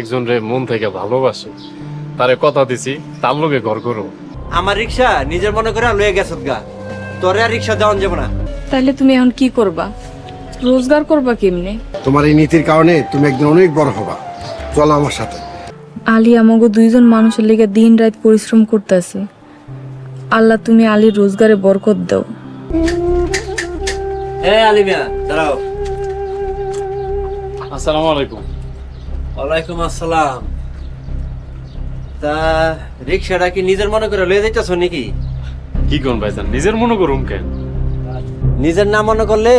একজন রে মন থেকে ভালোবাসে তারে কথা দিছি তার লগে ঘর করো। আমার রিক্সা নিজের মনে করে লয়ে গেছত গা। তোরে আর রিক্সা দেওয়ান যাব না। তাহলে তুমি এখন কি করবা? রোজগার করবা কেমনে? তোমার এই নীতির কারণে তুমি একদিন অনেক বড় হবা। চলো আমার সাথে। আলী আমাকে দুইজন মানুষের লেগে দিন রাত পরিশ্রম করতেছে। আল্লাহ তুমি আলীর রোজগারে বরকত দাও। এ আলিমিয়া দাঁড়াও। আসসালামু আলাইকুম। ওয়ালাইকুম আসসালাম। তা রিক্সাটা কি নিজের মনে করে লয়ে যাইতেছ নাকি? কি কোন ভাইজান নিজের মনে করুম কেন? নিজের না মনে করলে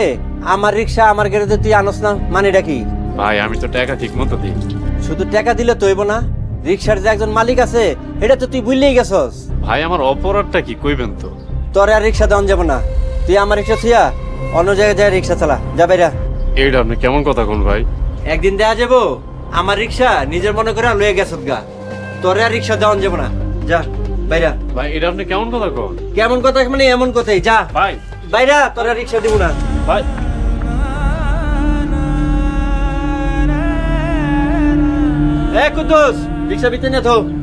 আমার রিক্সা আমার গ্যারেজে তুই আনস না মানেটা কি? ভাই আমি তো টাকা ঠিক মতো দিই। শুধু টাকা দিলে তৈব না রিক্সার যে একজন মালিক আছে এটা তো তুই ভুললেই গেছস। ভাই আমার অপরাধটা কি কইবেন তো? তোরে আর রিক্সা দেওয়ান যাব না। তুই আমার রিক্সা থুয়া অন্য জায়গায় যায় রিক্সা চালা। যা বাইরা। এইটা আপনি কেমন কথা কোন ভাই? একদিন দেয়া যাব? আমার রিক্সা নিজের মনে করে লয়ে গেছত গা। তোরে আর রিক্সা দেওয়ান যাব না। যা বাইরা। ভাই এটা আপনি কেমন কথা কোন? কেমন কথা মানে এমন কথাই যা। ভাই। বাইরা তোরে রিক্সা দিব না। ভাই। এ কুদ্দুস রিক্সা বিতে নিয়ে থো।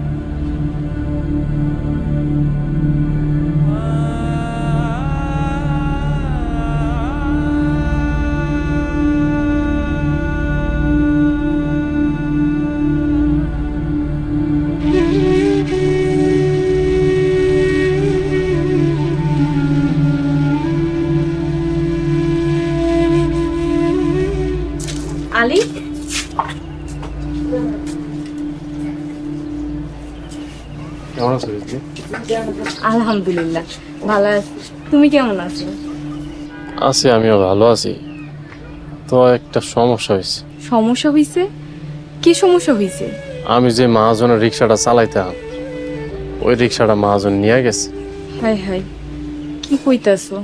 আলহামদুলিল্লাহ ভালো আছি। তুমি কেমন আছো? আছি আমিও ভালো আছি। তো একটা সমস্যা হয়েছে সমস্যা হইছে? কি সমস্যা হইছে? আমি যে মহাজনের রিক্সাটা চালাইতাম ওই রিক্সাটা মহাজন নিয়ে গেছে। হাই হাই কি কইতাছো?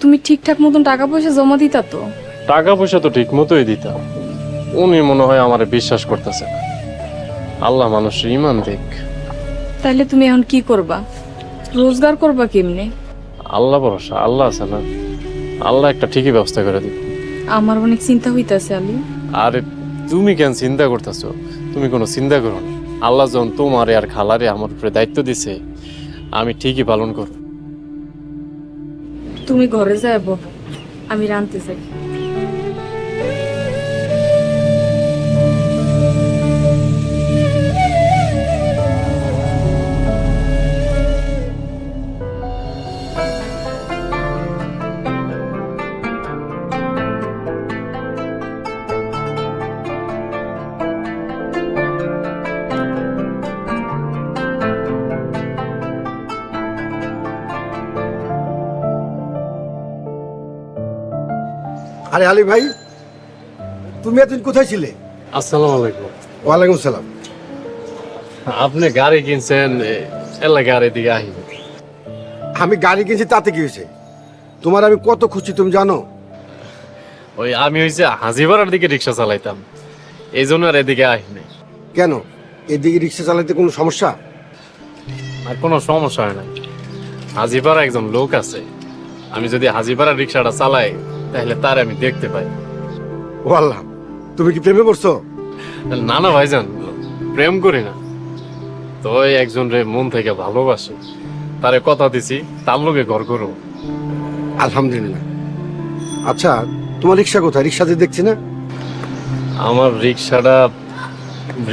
তুমি ঠিকঠাক মতন টাকা পয়সা জমা দিতা তো? টাকা পয়সা তো ঠিক মতোই দিতাম। উনি মনে হয় আমার বিশ্বাস করতেছে না। আল্লাহ মানুষের ইমান দেখ। তাহলে তুমি এখন কি করবা? রোজগার করবা কেমনে? আল্লাহ ভরসা আল্লাহ আছে না? আল্লাহ একটা ঠিকই ব্যবস্থা করে দিব। আমার অনেক চিন্তা হইতাছে আলী। আরে তুমি কেন চিন্তা করতেছো? তুমি কোনো চিন্তা করো না। আল্লাহ যখন তোমারে আর খালারে আমার উপরে দায়িত্ব দিছে আমি ঠিকই পালন করব। তুমি ঘরে যাইব আমি রানতে চাই আরে আলী ভাই তুমি এতদিন কোথায় ছিলে? আসসালামু আলাইকুম। ওয়ালাইকুম সালাম। আপনি গাড়ি কিনছেন এলাকার এদিকে আহিব আমি গাড়ি কিনছি তাতে কি হয়েছে? তোমার আমি কত খুশি তুমি জানো? ওই আমি হইছে হাজিবাড়ার দিকে রিক্সা চালাইতাম। এই জন্য আর এদিকে আহিনি কেন? এদিকে রিক্সা চালাতে কোনো সমস্যা? আর কোনো সমস্যা হয় না। হাজিপাড়া একজন লোক আছে। আমি যদি হাজিপাড়ার রিক্সাটা চালাই তাহলে তার আমি দেখতে পাই। ও আল্লাহ তুমি কি প্রেমে পড়ছো? না না ভাইজান প্রেম করি না। তো একজন রে মন থেকে ভালোবাসে। তারে কথা দিছি তার লগে ঘর করো। আলহামদুলিল্লাহ। আচ্ছা তোমার রিক্সা কোথায়? রিক্সাতে দেখছি না? আমার রিক্সাটা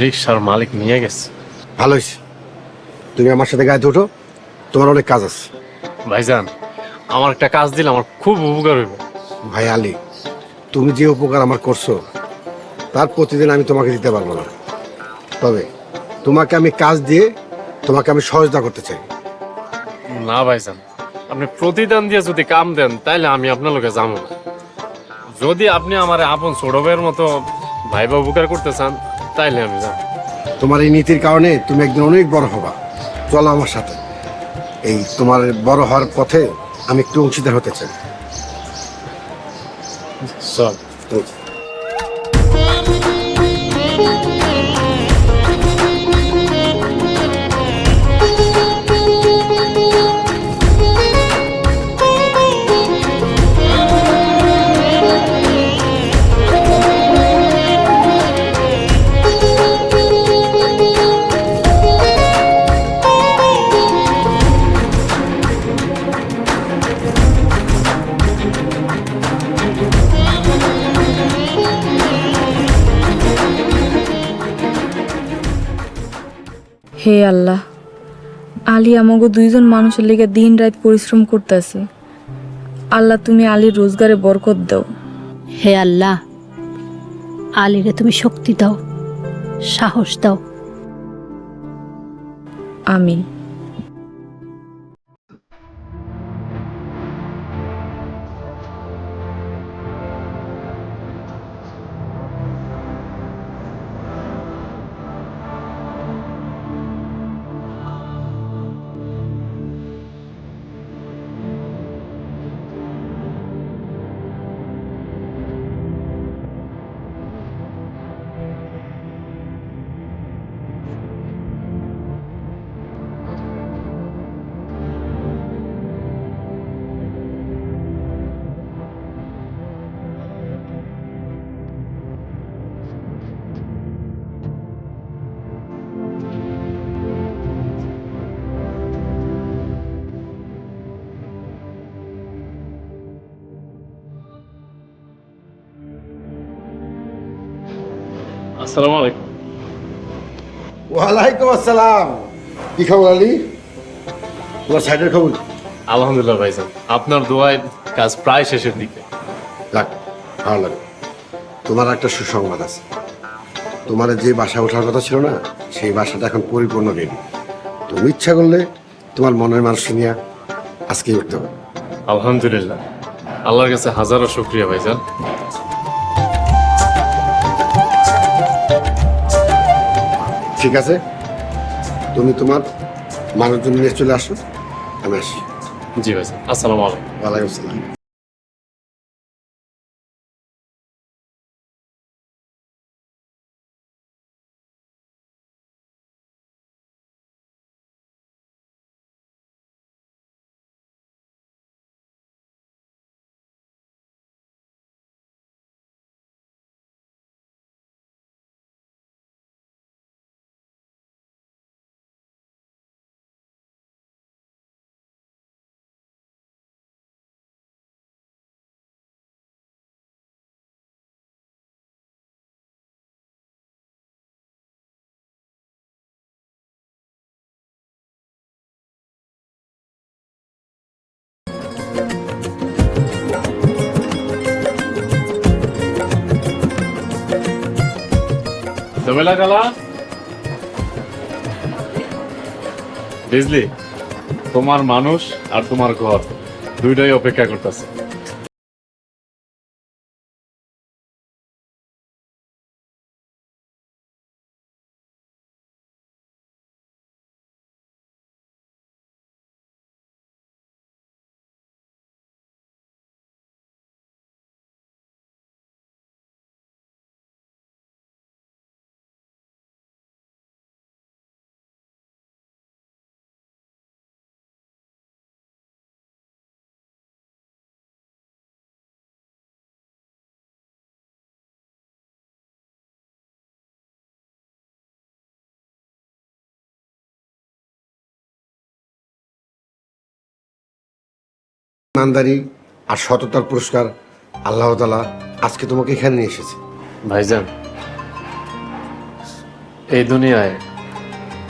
রিক্সার মালিক নিয়ে গেছে। ভালো হয়েছে। তুমি আমার সাথে গায়ে ওঠো তোমার অনেক কাজ আছে। ভাইজান আমার একটা কাজ দিলে আমার খুব উপকার হইব। ভাই আলী তুমি যে উপকার আমার করছ তার প্রতিদিন আমি তোমাকে দিতে পারব না। তবে তোমাকে আমি কাজ দিয়ে তোমাকে আমি সহযোগিতা করতে চাই। না ভাইজান আপনি প্রতিদান দিয়ে যদি কাম দেন তাহলে আমি আপনার লোকে যাব না। যদি আপনি আমার আপন ভাইয়ের মতো ভাইবা উপকার করতে চান তাইলে আমি যাব। তোমার এই নীতির কারণে তুমি একদিন অনেক বড় হবা। চলো আমার সাথে। এই তোমার বড় হওয়ার পথে আমি একটু অংশীদার হতে চাই। চল হে আল্লাহ আলী আমাকে দুইজন মানুষের লেগে দিন রাত পরিশ্রম করতেছে। আল্লাহ তুমি আলীর রোজগারে বরকত দাও। হে আল্লাহ আলীরে তুমি শক্তি দাও সাহস দাও। আমিন। আসসালামু আলাইকুম। ওয়ালাইকুম আসসালাম। কি খবর আলী? তোমার সাইডের খবর আলহামদুলিল্লাহ ভাইজান আপনার দোয়ায় কাজ প্রায় শেষের দিকে। যাক ভালো লাগে। তোমার একটা সুসংবাদ আছে। তোমার যে বাসা ওঠার কথা ছিল না সেই বাসাটা এখন পরিপূর্ণ রেডি তুমি ইচ্ছা করলে তোমার মনের মানুষ নিয়ে আজকেই উঠতে পারো। আলহামদুলিল্লাহ। আল্লাহর কাছে হাজারো শুক্রিয়া ভাইজান ঠিক আছে? তুমি তোমার মানুষজন নিয়ে চলে আসো আমি আসি। জি ভাই আসসালামু আলাইকুম। ওয়ালাইকুম আসসালাম। বুঝলি তোমার মানুষ আর তোমার ঘর দুইটাই অপেক্ষা করতেছে। ইমানদারি আর সততার পুরস্কার আল্লাহ তালা আজকে তোমাকে এখানে নিয়ে এসেছে। ভাইজান এই দুনিয়ায়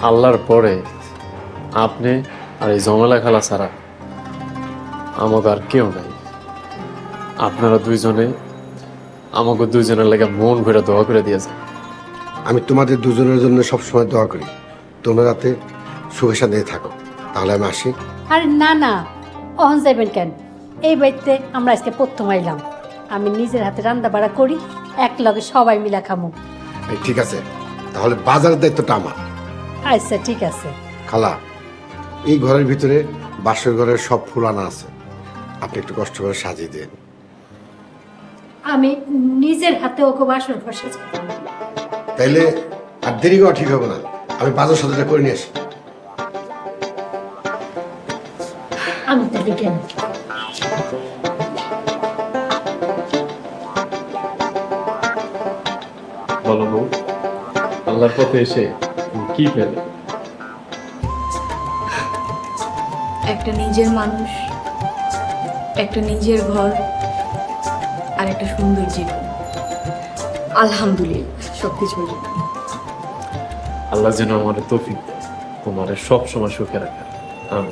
আল্লাহর পরে আপনি আর এই জমেলা খেলা ছাড়া আমাকে আর কেউ নাই। আপনারা দুইজনে আমাকে দুইজনের লেগে মন ভরে দোয়া করে দিয়েছে আমি তোমাদের দুজনের জন্য সবসময় দোয়া করি। তোমরা যাতে সুখে শান্তিতে থাকো। তাহলে আমি আসি। আরে না না। অহন যাইবেন কেন? এই বাড়িতে আমরা আজকে প্রথম আইলাম। আমি নিজের হাতে রান্না বাড়া করি এক লগে সবাই মিলা খামু। এই ঠিক আছে তাহলে বাজারের দায়িত্বটা আমার। আচ্ছা ঠিক আছে। খালা এই ঘরের ভিতরে বাসর ঘরের সব ফুল আনা আছে। আপনি একটু কষ্ট করে সাজিয়ে দেন। আমি নিজের হাতে ওকে বাসর ঘর সাজাই। তাইলে আর দেরি করা ঠিক হবে না। আমি বাজার সাজাটা করে নিয়ে আসি। তাহলে কেন বলো বউ আল্লাহর পথে এসে কি পেলে একটা নিজের মানুষ একটা নিজের ঘর আর একটা সুন্দর জীবন। আলহামদুলিল্লাহ সব কিছু আল্লাহ যেন আমার তৌফিক। তোমারে সব সময় সুখে রাখে। আমি